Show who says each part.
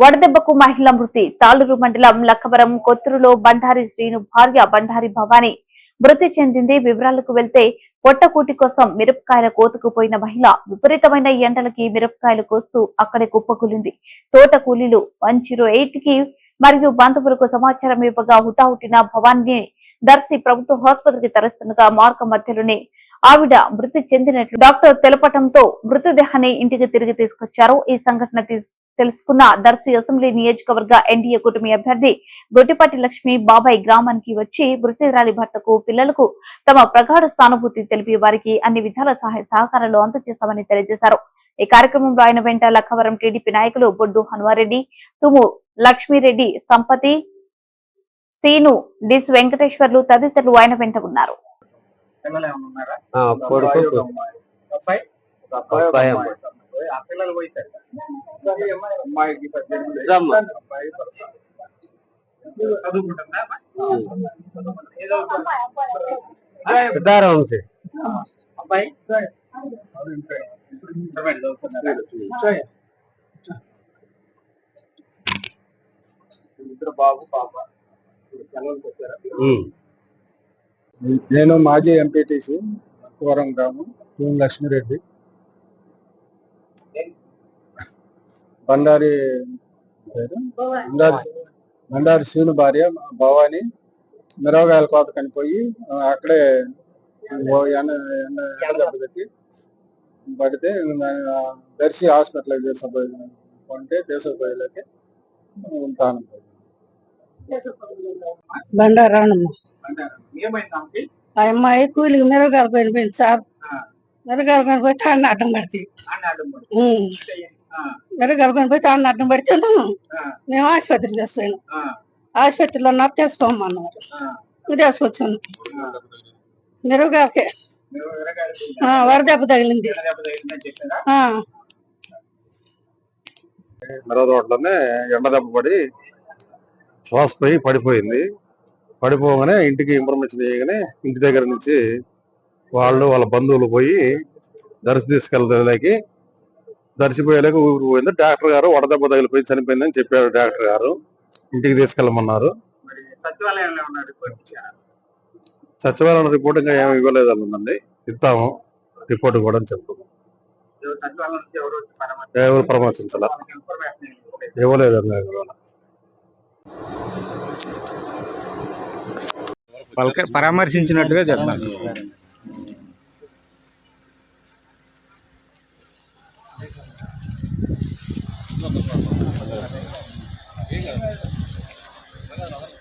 Speaker 1: వడదెబ్బకు మహిళ మృతి. తాళూరు మండలం లక్కవరం కొత్తూరులో బండారి శ్రీను భార్య బండారి భవాని మృతి చెందింది. వివరాలకు వెళ్తే పొట్టకూటి కోసం మిరపకాయల కోతకు పోయిన మహిళ విపరీతమైన ఎండలకి మిరపకాయలు కోస్తూ అక్కడే కుప్పకూలింది. తోట కూలీలు వన్ జీరో ఎయిట్కి మరియు బంధువులకు సమాచారం ఇవ్వగా హుటాహుటిన భవాన్ని దర్శి ప్రభుత్వ ఆసుపత్రికి తరలిస్తుండగా మార్గ మధ్యలోనే ఆవిడ మృతి చెందినట్లు డాక్టర్ తెలపటంతో మృతదేహాన్ని ఇంటికి తిరిగి తీసుకొచ్చారు. ఈ సంఘటన తెలుసుకున్న దర్శి అసెంబ్లీ నియోజకవర్గ ఎన్డీఏ కూటమి అభ్యర్థి గొట్టిపాటి లక్ష్మి బాబాయ్ గ్రామానికి వచ్చి మృతురాలి భర్తకు పిల్లలకు తమ ప్రగాఢ సానుభూతి తెలిపి వారికి అన్ని విధాల సహాయ సహకారాలు అందజేస్తామని తెలియజేశారు. ఈ కార్యక్రమంలో ఆయన వెంట లక్కవరం టీడీపీ నాయకులు బొడ్డు హనుమారెడ్డి తుము లక్ష్మీరెడ్డి సంపతి సీను డిస్ వెంకటేశ్వర్లు తదితరులు ఆయన వెంట ఉన్నారు.
Speaker 2: అబ్బాయి, ఆ పిల్లలు పోయిస్తారు అమ్మాయికి పద్దెనిమిది
Speaker 3: రమ్మ.
Speaker 2: అబ్బాయి. చదువుకుంటుందా? ఇద్దరు బాబు పాప.
Speaker 4: నేను మాజీ ఎంపీటీసీ అక్కవరం గ్రామం తూము లక్ష్మిరెడ్డి బండారి? బండారి బండారి శివుని భార్య భవాని. మిరవగాయల కోత కనిపోయి అక్కడే ఎండ దెబ్బ తగ్గి పడితే దర్శి హాస్పిటల్కి తీసుకుపోయి కొంటే తీసుకుపోయేలోకి ప్రాణం పోయింది.
Speaker 5: బండారాణమ్మ. ఆ అమ్మాయి కూలికి మిరగాలు పోయిపోయింది సార్.
Speaker 2: ఆ.
Speaker 5: మిరగాలు కొని పోయి తాడిని అడ్డం పడితే.
Speaker 2: అని అడ్డం పడి. ఆ,
Speaker 5: మిరగాలు కొని పోయి తాడిని అడ్డం పడితే
Speaker 2: ఆ,
Speaker 5: మేము ఆసుపత్రికి తీసుకుపోయినాం.
Speaker 2: ఆ,
Speaker 5: ఆసుపత్రిలో ఉన్నారు తీసుకోమన్నారు.
Speaker 2: ఆ,
Speaker 5: తీసుకొచ్చాను.
Speaker 2: మీరు ఎరగాలి.
Speaker 5: వరదెబ్బ తగిలింది.
Speaker 6: మిరవ తోటలోనే ఎండ దెబ్బ పడి శ్వాస పోయి పడిపోయింది. పడిపోగానే ఇంటికి ఇన్ఫర్మేషన్ చేయగానే ఇంటి దగ్గర నుంచి వాళ్ళు వాళ్ళ బంధువులు పోయి దర్శి తీసుకెళ్ళడానికి దర్శిపోయేలాగా ఊరు పోయింది. డాక్టర్ గారు వడదెబ్బ తగిలిపోయి చనిపోయిందని చెప్పారు డాక్టర్ గారు. ఇంటికి తీసుకెళ్ళమన్నారు. సచివాలయం రిపోర్ట్ ఇంకా ఏమి ఇవ్వలేదు అన్నదండి. ఇస్తాము. రిపోర్ట్ కూడా అని చెప్తున్నాం
Speaker 2: ఎవరు
Speaker 6: పరామర్శించాల?
Speaker 2: ఇవ్వలేదు.
Speaker 7: పలక పరామర్శించినట్టుగా చెప్పాలి. ఏం కాదు